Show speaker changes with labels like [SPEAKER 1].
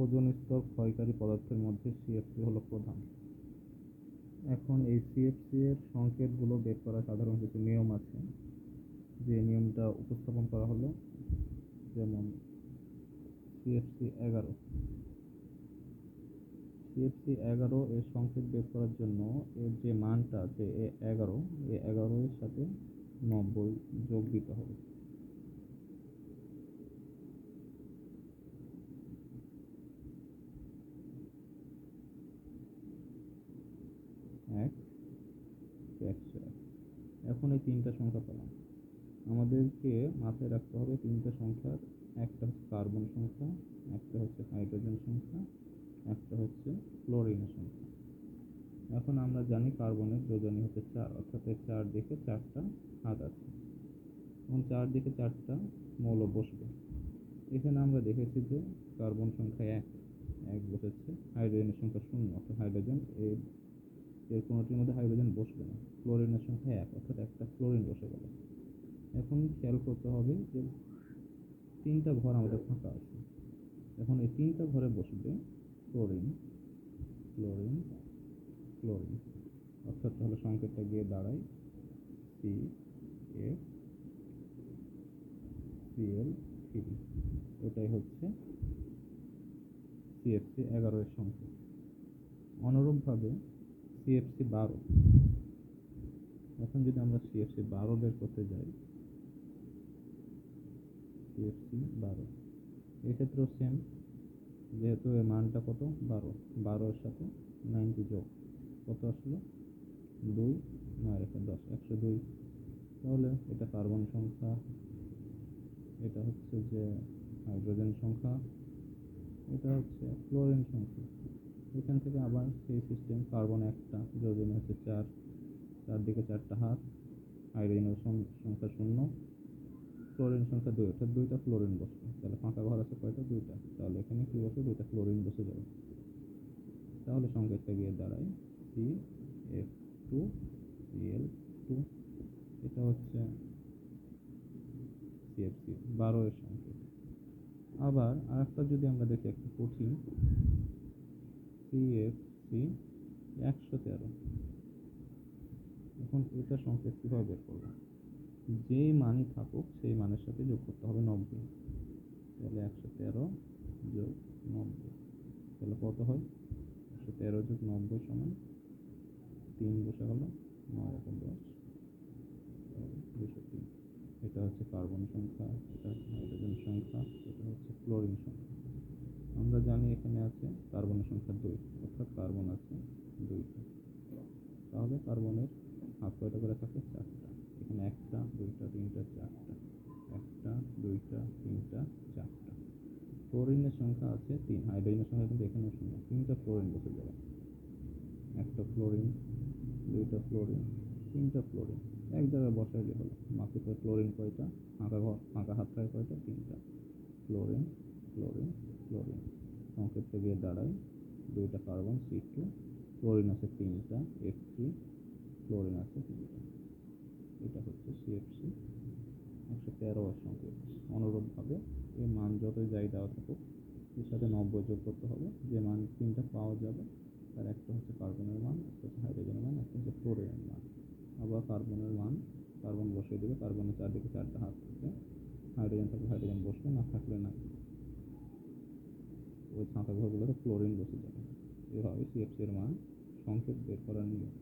[SPEAKER 1] Ozone স্তর ক্ষয়কারী পদার্থের মধ্যে সিএফসি হলো প্রধান। এখন এই সিএফসি এর সংকেতগুলো বের করার সাধারণ কিছু নিয়ম আছে। যে নিয়মটা উপস্থাপন করা হলো, যেমন সিএফসি এগারো। সিএফসি এগারো এর সংকেত বের করার জন্য এর যে মানটা আছে, এ এগারো এ এগারো এর সাথে নব্বই যোগ দিতে হবে। এক, একশো এক। এখন এই তিনটা সংখ্যা পেলাম। আমাদেরকে মাথায় রাখতে হবে তিনটা সংখ্যার, একটা হচ্ছে কার্বন সংখ্যা, একটা হচ্ছে হাইড্রোজেন সংখ্যা, একটা হচ্ছে ক্লোরিনের সংখ্যা। এখন আমরা জানি কার্বনের যোজনী হচ্ছে চার, অর্থাৎ এর চারদিকে চারটা হাত আছে। এবং চারদিকে চারটা মৌল বসবে। এখানে আমরা দেখেছি যে কার্বন সংখ্যা এক এক বসেছে, হাইড্রোজেনের সংখ্যা শূন্য, অর্থাৎ হাইড্রোজেন এর এর কোনোটির মধ্যে হাইড্রোজেন বসবে না, ক্লোরিনের সংখ্যা এক, অর্থাৎ একটা ক্লোরিন বসে গেল। এখন খেয়াল করতে হবে যে তিনটা ঘর আমাদের ফাঁকা আছে। এখন এই তিনটা ঘরে বসবে ক্লোরিন ক্লোরিন ক্লোরিন। অর্থাৎ তাহলে সংকেতটা গিয়ে দাঁড়ায় সি এফ সিএল থ্রি এটাই হচ্ছে সিএফসি এগারো এর সংকেত। অনুরূপভাবে সিএফসি বারো। এখন যদি আমরা সিএফসি বারো বের করতে যাই সিএফসি বারো। এক্ষেত্রেও সেম যেহেতু এর মানটা কত? বারো। বারোর সাথে নাইনটি যোগ। কত আসলো? দুই, নয় রেখে দশ। একশো দুই। তাহলে এটা কার্বন সংখ্যা। এটা হচ্ছে যে হাইড্রোজেন সংখ্যা। এটা হচ্ছে ক্লোরিন সংখ্যা। এখান থেকে আবার সেই সিস্টেম কার্বন একটা যোজন হচ্ছে চার, চারদিকে চারটা হাত হাইড্রোজেনের সংখ্যা শূন্য ক্লোরিন সংখ্যা দুই, অর্থাৎ দুইটা ক্লোরিন বসবে। তাহলে ফাঁকা ঘর আছে কয়টা? দুইটা। তাহলে এখানে কী বসে দুইটা ক্লোরিন বসে যাবে। তাহলে সংকেতটা গিয়ে দাঁড়ায় C F two CL two এটা হচ্ছে সিএফসি বারো এর সংকেত। আবার আরেকটা যদি আমরা দেখি একটু কঠিন সিএফসি একশো তেরো। এখন এটা সংকেত কীভাবে বের করব? যেই মানই থাকুক, সেই মানের সাথে যোগ করতে হবে নব্বই। তাহলে একশো তেরো যোগ নব্বই। তাহলে কত হয়? একশো তেরো যোগ নব্বই সমান তিন বসে গেল নয় এখন দশ দুশো তিন। এটা হচ্ছে কার্বন সংখ্যা, এটা হচ্ছে হাইড্রোজেন সংখ্যা, এটা হচ্ছে ক্লোরিন সংখ্যা। আমরা জানি এখানে আছে কার্বনের সংখ্যা দুই, অর্থাৎ কার্বন আছে দুইটা তাহলে কার্বনের হাত কয়টা করে থাকে? চারটা। এখানে একটা, দুইটা, তিনটা, চারটা। একটা, দুইটা, তিনটা, চারটা। ক্লোরিনের সংখ্যা আছে তিন। হাইড্রোজেনের সংখ্যা কিন্তু এখানে শূন্য। তিনটা ক্লোরিন বসে যাবে একটা ক্লোরিন দুইটা ক্লোরিন তিনটা ক্লোরিন এক জায়গায় বসাইলে হলো। মাটিতে ক্লোরিন কয়টা? ফাঁকা ঘর, ফাঁকা হাত থাকে কয়টা? তিনটা। ক্লোরিন ক্লোরিন ক্লোরিন সংকেতটা গিয়ে দাঁড়ায় দুইটা কার্বন সি টু ক্লোরিন আছে তিনটা এফ থ্রি ক্লোরিন আছে তিনটা এটা হচ্ছে সিএফসি একশো তেরো সংকেত অনুরূপভাবে এই মান যতই যাই দেওয়া থাকুক, এর সাথে নব্বই যোগ করতে হবে। যে মান তিনটা পাওয়া যাবে, তার একটা হচ্ছে কার্বনের মান, একটা হচ্ছে হাইড্রোজেনের মান, একটা হচ্ছে ক্লোরিনের মান। আবার কার্বনের মান, কার্বন বসিয়ে দেবে, কার্বনের চারদিকে চারটা হাত থাকবে হাইড্রোজেন থাকলে হাইড্রোজেন বসবে, না থাকলে না। ওই ফাঁকা ঘরগুলোতে ক্লোরিন বসে যাবে এভাবে সিএফসি এর মান সংক্ষেপ বের করার নিয়ম।